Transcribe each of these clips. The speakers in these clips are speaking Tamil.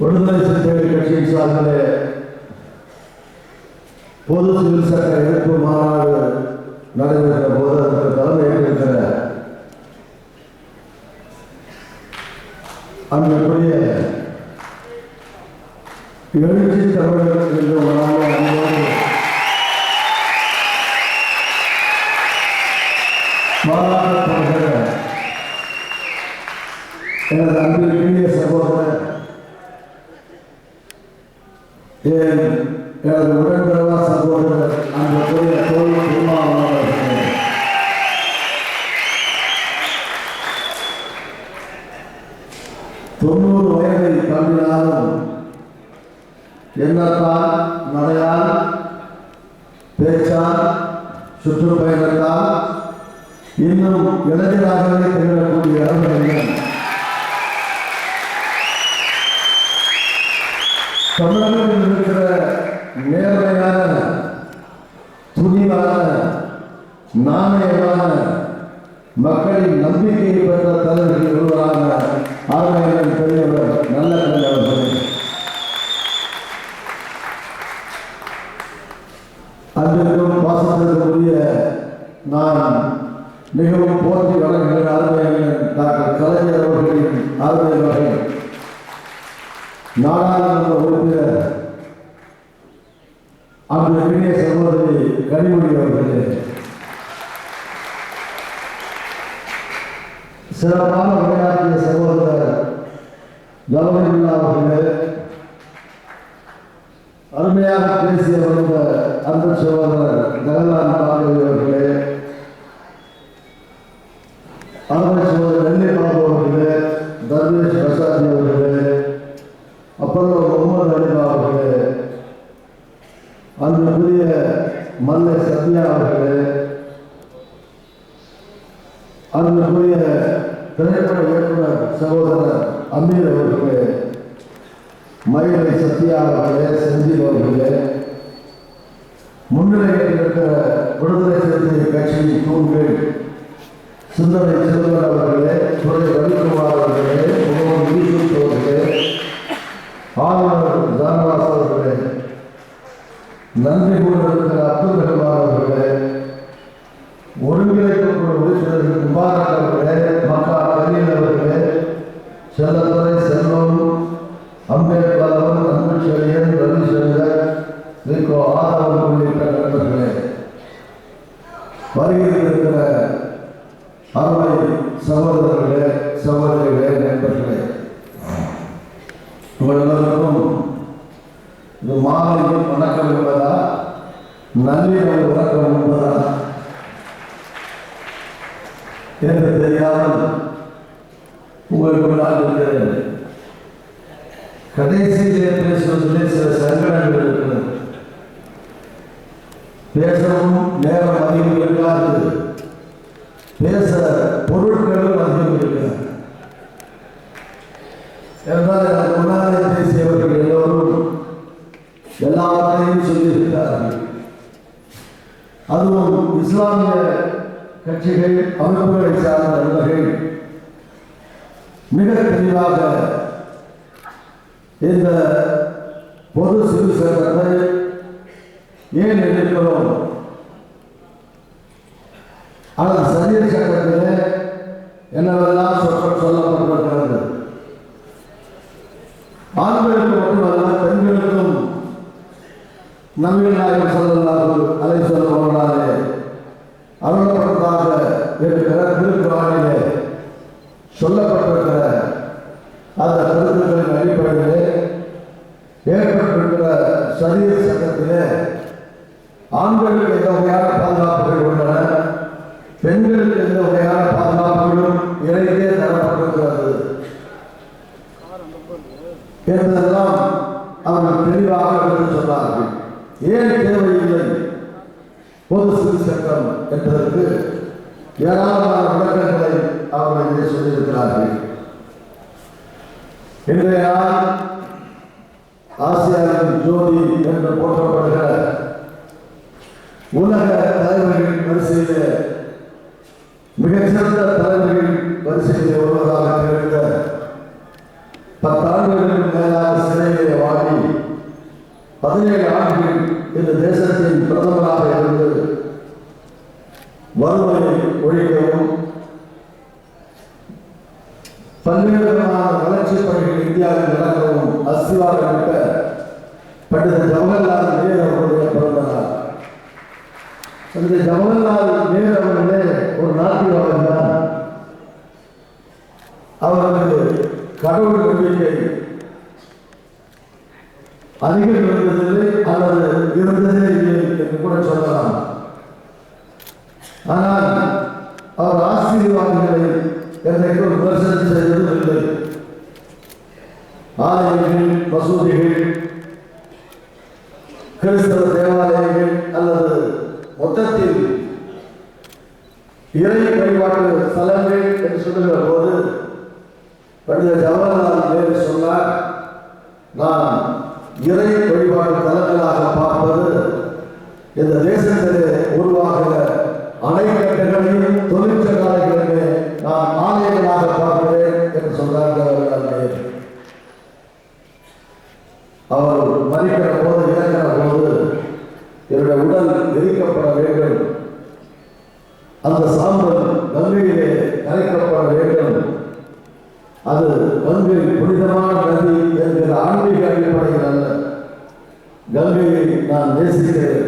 விடுதலை சிறுத்தைகள் கட்சியின் சார்பில் பொது சிவில் சட்ட எதிர்ப்பு மாநாடு நடைபெற்ற போது அதற்கு தலைமை ஏற்றிருக்கிற அன்றைக்குரிய எழுச்சி தமிழர்கள் என்று தொண்ணூறு வயதை தாண்டினாலும் எண்ணத்தால் நடையால் பேச்சால் சுற்றுப்பயணத்தால் இன்னும் இளைஞராகவே திகழக்கூடிய அறிஞர்கள் தமிழகத்தில் இருக்கிற நேர்மையான துணிவான நாணயமான மக்களின் நம்பிக்கையை பெற்ற தலைவர்கள் ஒருவராக ஆர்மையின் பெரியவர் நல்ல தலைவர்கள். அன்பிற்கும் பாசத்திற்குரிய நான் மிகவும் போற்றி வழங்குகிற ஆர்மையின் டாக்டர் கலைஞர் அவர்களின் ஆர்வலர்கள் நாடாளுமன்ற உறுப்பினர் அன்புக்குரிய சகோதரி கனிமொழி அவர்களே. சிறப்பான உரையாற்றிய சகோதரர் கௌரவில்லா அவர்களே அருமையாக பேசிய வந்த அன்பு சகோதரர் ஜெகநாத் பாரதி அவர்களே திரைப்பட இயக்குனர் சகோதரர் அமீர் அவர்களே மயிலை சத்யா அவர்களே செந்தில் அவர்களே முன்னிலையில் இருக்கிற விடுதலை சிறுத்தை கட்சியின் தூண்கள் சுந்தரை செல்வன் அவர்களே துறை ரவிக்குமார் அவர்களே முகமது யூசுப் அவர்களே ஆளுநர் ஜானவாஸ் அவர்களே நன்றி கூறியிருக்கிற அருமை சகோதரர்களே சகோதரிகளே நண்பர்களே. உங்கள் எல்லோருக்கும் இது மாலையில் வணக்கம் என்பதா? நன்றிகள் வணக்கம் என்பதா? என்று தெரியாமல் உங்களுக்கு நான் கட்சிகள் அமைப்புகளை சார்ந்த நண்பர்கள் மிக தெளிவாக இந்த பொது சிறு சட்டத்தை ஏன் எதிர்க்கிறோம் ஆனால் சரிய சட்டத்தில் என்னவெல்லாம் சொற்கள் சொல்லப்பட்டிருக்கிறது? ஆண்களுக்கு மட்டுமல்ல பெண்களுக்கும் நம்பிக்கை நாயகம் சொல்லலாம் அதை சொல்ல போனாலே அருளப்பட்டதாக இருக்கிற திருக்குறானிலே சொல்லப்பட்டிருக்கிற அந்த கருத்துக்களின் அடிப்படையிலே ஏற்பட்டிருக்கிற சரீர சட்டத்திலே ஆண்களுக்கு எந்த வகையான பாதுகாப்புகள் உள்ளன? பெண்களுக்கு எந்த வகையான பாதுகாப்புகளும் இடையே தரப்பட்டிருக்கிறது. என்பதெல்லாம் அவர்கள் தெளிவாக எடுத்து சொன்னார்கள். ஏன் தேவையில்லை? பொது சிறு சட்டம் என்பதற்கு ஏராளமான சொல்லியிருக்கிறார்கள் இன்றைய நாள் ஆசியாவின் ஜோதி என்று போற்றப்படுகிற உலக தலைவர்களின் வரிசையில் மிகச்சிறந்த தலைவர்களின் வரிசையில் ஒருவராக திகழ்ந்த பத்தாண்டுகளுக்கு மேலாக சிறையிலே வாடி பதினேழு ஆண்டுகள் இந்த தேசத்தின் பிரதமராக இருந்து வறுமையை ஒழிக்கவும் பல்வேறு விதமான வளர்ச்சிப் பணிகள் இந்தியாவில் நடக்கவும் அஸ்திவாரமிட்ட பண்டித ஜவஹர்லால் நேரு அவர்களுடைய பிறந்த நாள் அந்த ஜவஹர்லால் நேரு அவர்களே ஒரு நாட்டியவாதி தான் அவரது கடவுள் நம்பிக்கை அதிகம் இருந்ததில்லை அல்லது இருந்ததே இல்லை என்று கூட சொல்லலாம் ஆனால் அவர் ஆசீர்வாதங்களை என்றைக்கும் விமர்சனம் செய்ததும் இல்லை ஆலயங்கள் மசூதிகள் கிறிஸ்தவ தேவாலயங்கள் அல்லது மொத்தத்தில் இறை வழிபாட்டு தலங்கள் என்று சொல்லுகிற போது பண்டித ஜவஹர்லால் நேரு சொன்னார் நான் இறை வழிபாட்டு தலங்களாக பார்ப்பது இந்த தேசத்திலே உருவாகிற கங்கையை நான் நேசிக்கிறேன்.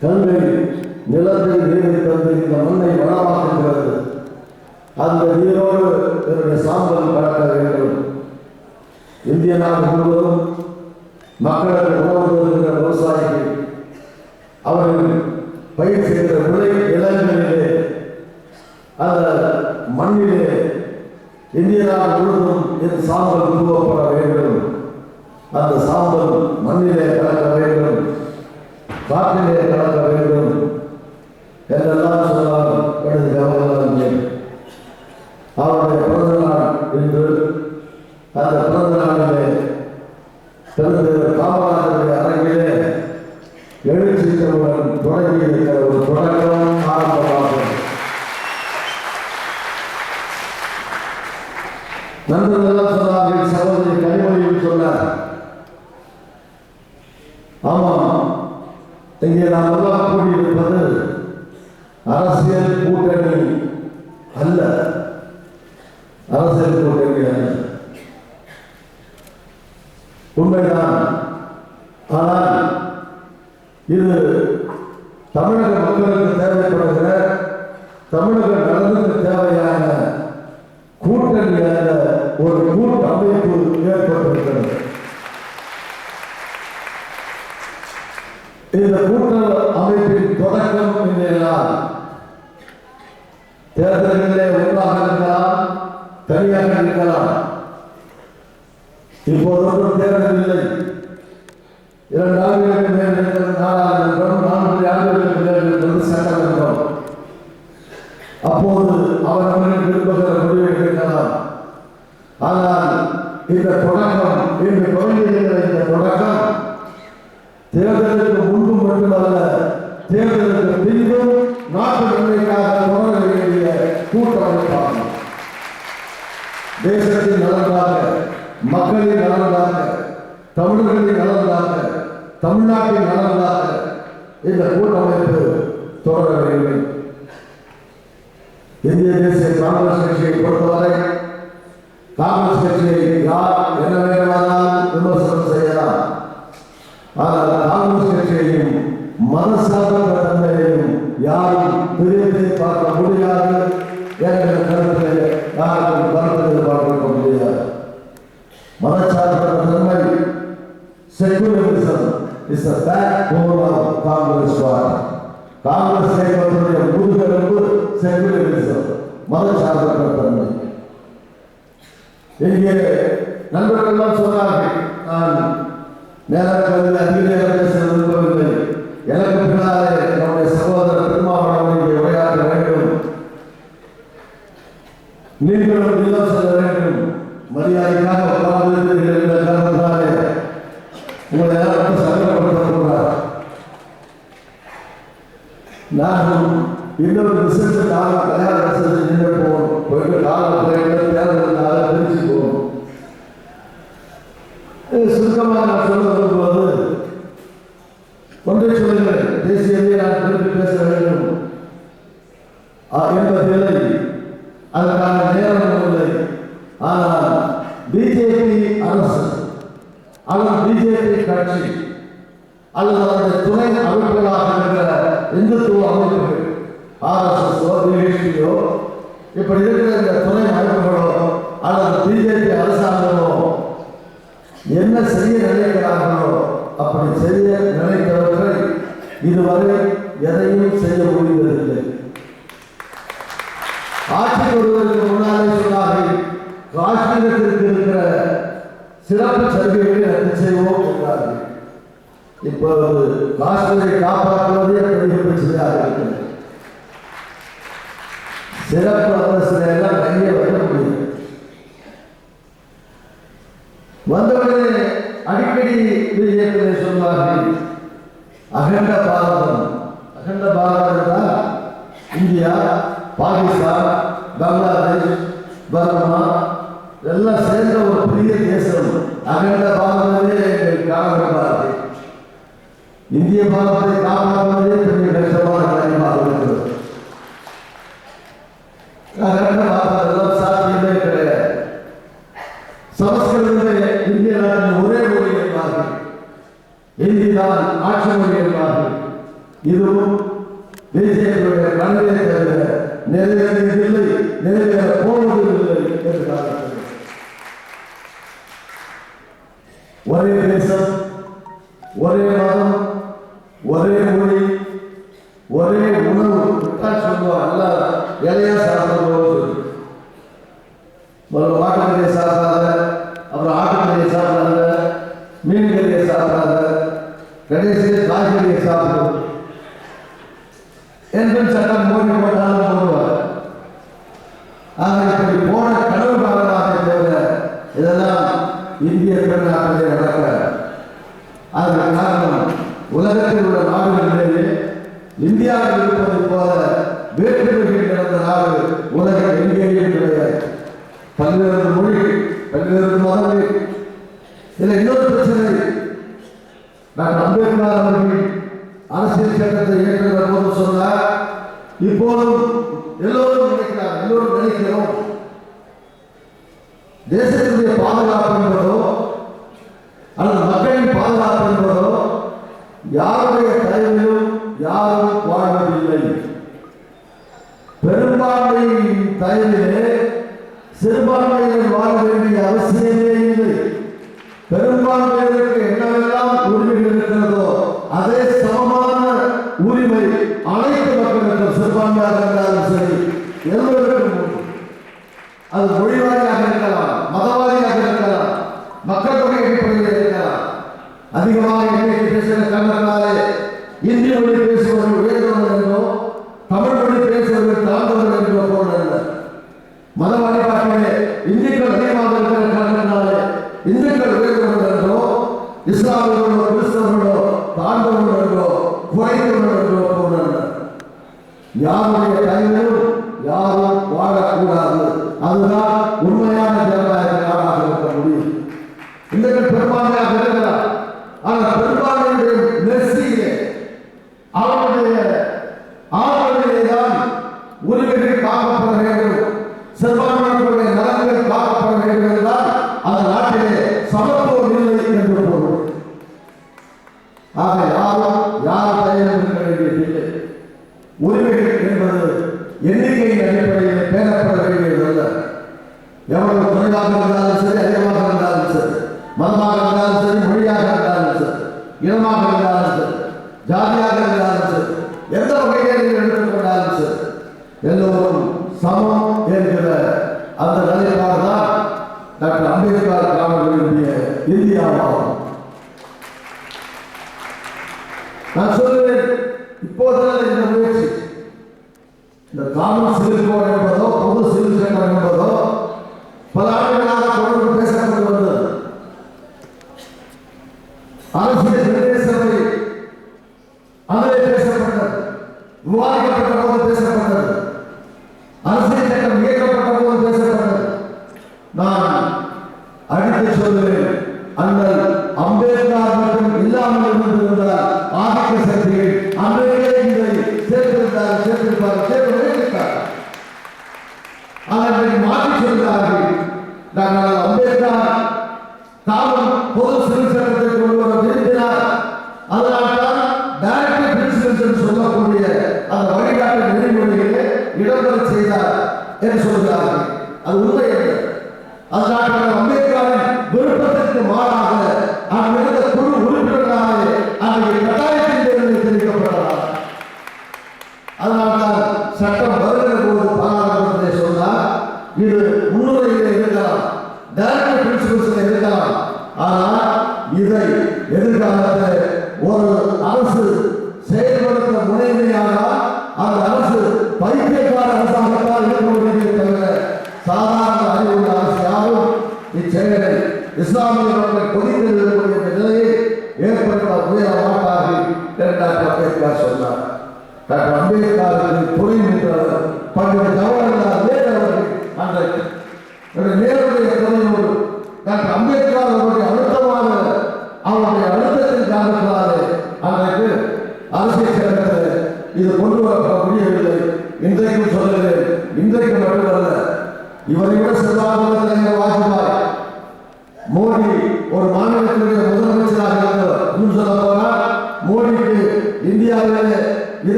கங்கை நிலத்தை நீரை தந்து இந்த மண்ணை வளமாக்குகிறது. அந்த நீரோடு என்னுடைய சாம்பல் கலக்க வேண்டும். இந்திய நாடு முழுவதும் மக்களுக்கு உணவு தருகிற விவசாயிகள் அவர்கள் பயிர் செய்கிற விளை நிலங்களிலே அந்த மண்ணிலே இந்திய நாடு முழுவதும் என் சாம்பல் உருவப்பட வேண்டும். அந்த சாம்பல் மண்ணிலே கலக்க வேண்டும் காற்றிலே கலக்க வேண்டும் என்றெல்லாம் சொன்னார் எனது ஜவஹர்லால் அவருடைய பிறந்த நாள் இன்று. அந்த பிறந்த நாளிலே தனது காமராஜருடைய அரங்கிலே எழுச்சி எழுச்சித்தவுடன் தொடங்கி இருக்கிற ஒரு தொடக்கம் ஆரம்பமாகும். நன்றி சொன்னார்கள் சகோதரி கனிமொழியும் சொன்னார் ஆமாம் இங்கே நாம் எல்லாம் கூடியிருப்பது அரசியல் கூட்டணி அல்ல அரசியல் கூட்டணி அல்ல உண்மைதான் ஆனால் இது தமிழக மக்களுக்கு தேவைப்படுகிற தமிழக நலனுக்கு தேவையான கூட்டணி அல்ல ஒரு கூட்டு அமைப்பு ஏற்பட்டிருக்கிறது இந்த கூட்ட அமைப்பின் தொடக்கம் இன்றைய நாள் தேர்தல்களிலே ஒன்றாக இருக்கலாம் தனியாக இருக்கலாம் இப்போது ஒன்றும் தேர்தல் இல்லை இரண்டு ஆண்டுகளுக்கு மேல் இருக்கிற நாடாளுமன்றம் நான்கு ஆண்டுகளுக்கு மேல் இருக்கிறது சட்டமன்றம் அப்போது அவரவர்கள் விரும்புகிற முடிவை எடுக்கலாம் ஆனால் இந்த தொடக்கம் இன்று தொடங்கியிருக்கிற இந்த தொடக்கம் தேர்தலுக்கு முன்பு மட்டுமல்ல தேர்தலுக்கு பின்பும் நாட்டு நன்மைக்காக தொடர வேண்டிய கூட்டமைப்பாகும் தேசத்தின் நலன்காக மக்களின் நலன்காக தமிழர்களின் நலன்காக தமிழ்நாட்டின் நலன்காக இந்த கூட்டமைப்பு தொடர வேண்டும் இந்திய தேசிய காங்கிரஸ் கட்சியை பொறுத்தவரை காங்கிரஸ் கட்சியை யார் என்ன வேண்டுமானால் விமர்சனம் செகுலரிசம் மதச்சார்பற்ற தன்மை இங்கே நண்பர்கள்லாம் சொன்னார்கள் நான் நேரத்தில் அதிக நேரம் விரும்பவில்லை எனக்கு பின்னாலே நம்முடைய சகோதரர் திருமாவளவன் இங்கே உரையாற்ற வேண்டும் நீங்களும் அதற்கான நேரம் இல்லை ஆனால் பிஜேபி அரசு அல்லது பிஜேபி கட்சி அல்லது அதனுடைய துணை அமைப்புகளாக இருக்கிற இந்துத்துவ அமைப்புகள் ஆர்எஸ்எஸ்ஓ பிஜேபியோ இப்படி இருக்கிற இந்த துணை அமைப்புகளோ அல்லது பிஜேபி அரசாங்கமோ என்ன செய்ய நினைக்கிறார்களோ அப்படி செய்ய நினைத்தவர்கள் இதுவரை எதையும் செய்ய முடிவதில்லை ஆட்சி முன்னாலே சொன்னார்கள் காஷ்மீரத்திற்கு இருக்கிற சிறப்பு சலுகைகளை ரத்து செய்வோம் என்றார்கள். இப்பொழுது காஷ்மீரை காப்பாற்றுவதே பெரிய பிரச்சனையாக இருக்கிறது. சிறப்பு எல்லாம் கையை வைக்க முடியும் வந்தவுடனே அடிக்கடி பிஜேபி சொல்வார்கள் அகண்ட பாரதம். அகண்ட பாரதம் என்றால் இந்தியா பாகிஸ்தான் பங்களாதேஷ் பர்மா எல்லாம் சேர்ந்த ஒரு பெரிய தேசம். அகண்ட பாரதமே எங்கள் காரணமாக இந்திய பாரதத்தை காப்பாற்றுவதே இருப்பது போல வேற்றுமைகள் நடந்த நாடு உலகம் எங்கேயும் கிடையாது பல்வேறு மொழி பல்வேறு மதங்கள். இதில் இன்னொரு பிரச்சனை. டாக்டர் அம்பேத்கர் அவர்கள் அரசியல் சட்டத்தை இயக்குகிற போது சொன்னார் இப்போதும் எல்லோரும் நினைக்கிறார் எல்லோரும் நினைக்கிறோம். தேசத்துடைய பாதுகாப்பு என்பதோ அல்லது மக்களின் பாதுகாப்பு என்பதோ யாரும் உரிமை அனைத்து மக்களுக்கும் சிறுபான்மையாக இருந்தாலும் சரி எல்லோருக்கும் அது மொழிவாரியாக இருக்கலாம் மதவாதியாக இருக்கலாம் மக்கள் தொகை அடிப்படையில் இருக்கலாம். அதிகமாக எண்ணிக்கை பேசுகிற காரணத்தினாலே இந்திய மொழி பேசுபவர்கள் நான் சொல்லுவேன் இப்போதெல்லாம் இந்த முயற்சி? இந்த காமன் சிவில் கோட் என்பதோ பொது சிவில் சட்டம் என்பதோ பாதுகாப்பை கொதித்திருக்கக்கூடிய நிலையை ஏற்படுத்த முயல மாட்டார்கள் என்று டாக்டர் அம்பேத்கர் சொன்னார். டாக்டர் அம்பேத்கருக்கு துணை நின்றவர் பண்டிட் ஜவஹர்லால் நேரு இது கொண்டு வரப்பட முடியவில்லை. இன்றைக்கும் சொல்லுகிறேன் இன்றைக்கு மட்டுமல்ல. இவரையும்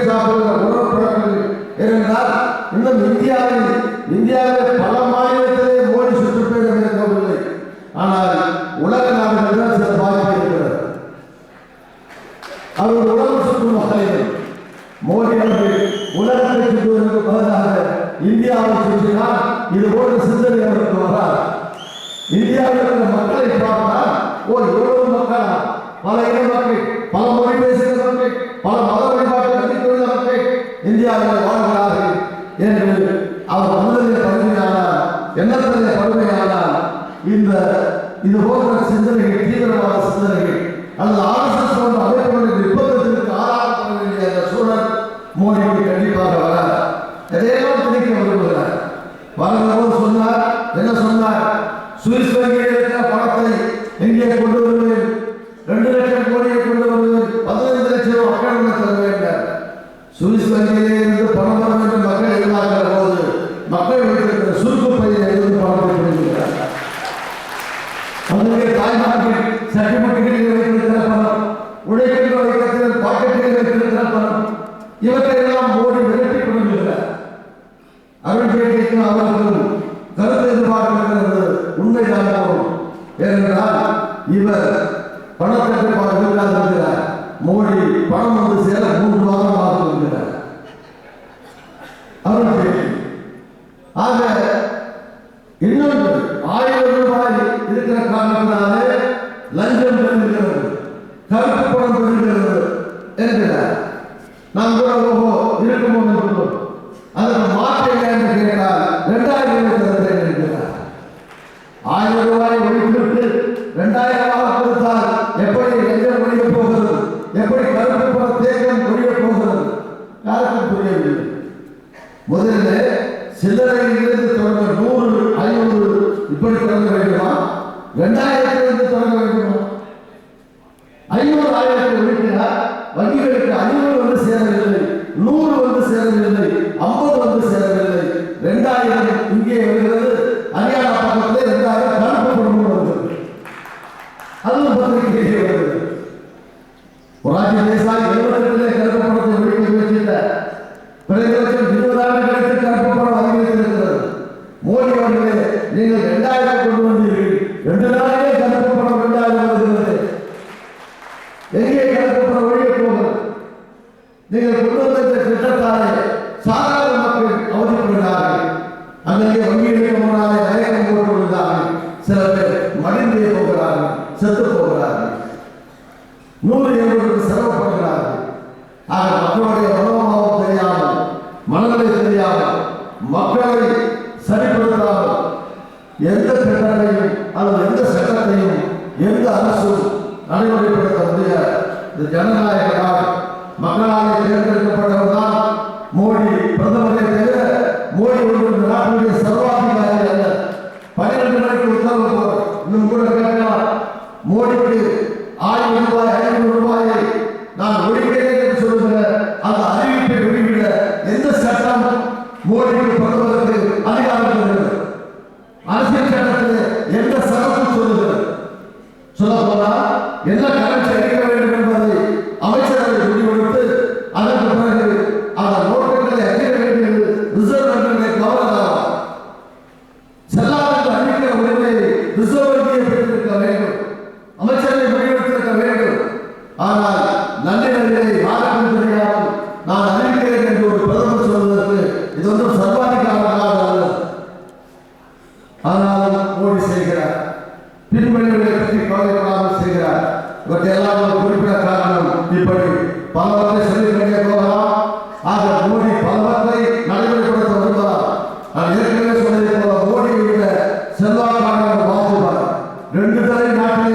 சாப்பிடுகிற உணவு பழக்கங்கள் ஏனென்றால் இன்னும் இந்தியாவில் இந்தியாவில் morrer. வங்கிகளுக்கு ஐநூறு வந்து சேரவில்லை நூறு வந்து சேரவில்லை ஐம்பது வந்து நூறு எழுபது செலவு பண்ணுகிறார்கள் ஆக மக்களுடைய சொல்ல போனா என்ன கரன்சி அளிக்க মৃত্যুদারী না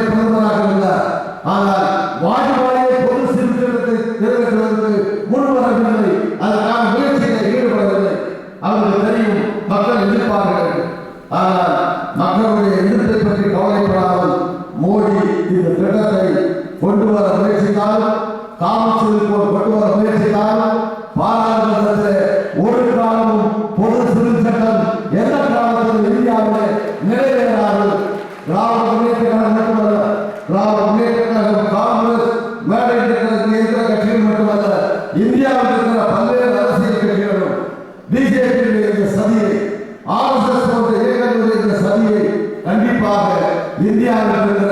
கண்டிப்பாக இந்தியாவில்